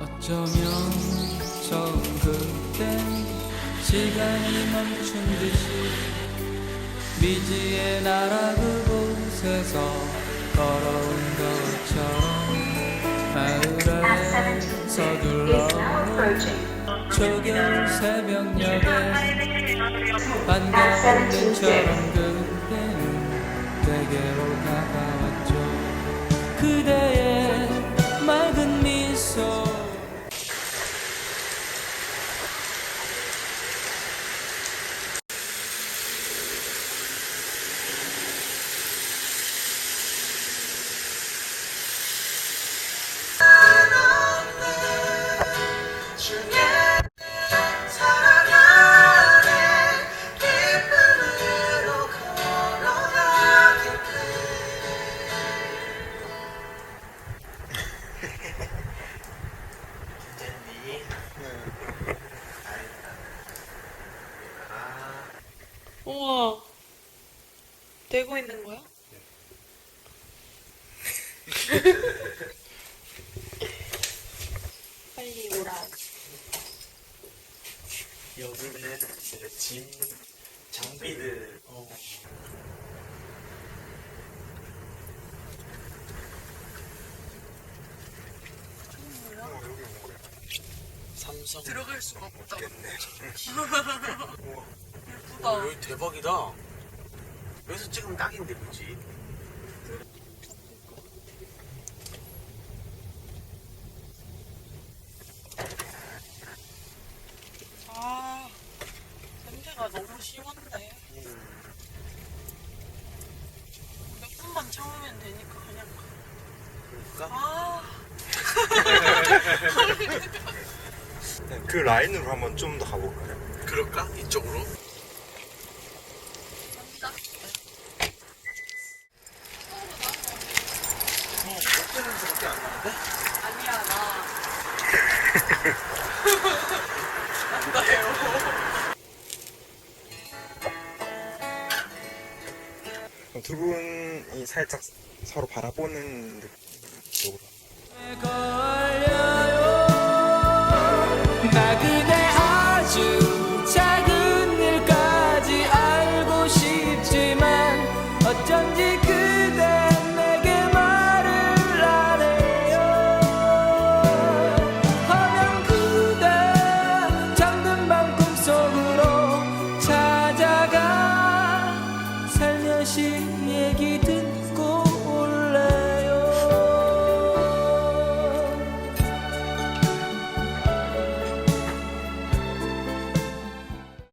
어쩌면 저 그때 시간이 멈춘 듯이 미지의 나라 그곳에서 걸어온 것처럼 가을 에 서둘러 초겨울 새벽녘에 반가운 눈처럼 그때는 내게로 다가와 죠그 우와. 되고 있는 거야? 빨리 오라. 여기는 이제 짐 장비들 어. 삼성 들어갈 수가 없다. 예쁘다. 어, 여기 대박이다. 여기서 찍으면 딱인데 그지? 아, 냄새가 너무 심한데. 몇 분만 참으면 되니까 그냥. 그럴까? 아, 그 라인으로 한번 좀 더 가볼까요? 그럴까? 이쪽으로? 갑니다. 두 분이 살짝 서로 바라보는 걸 心。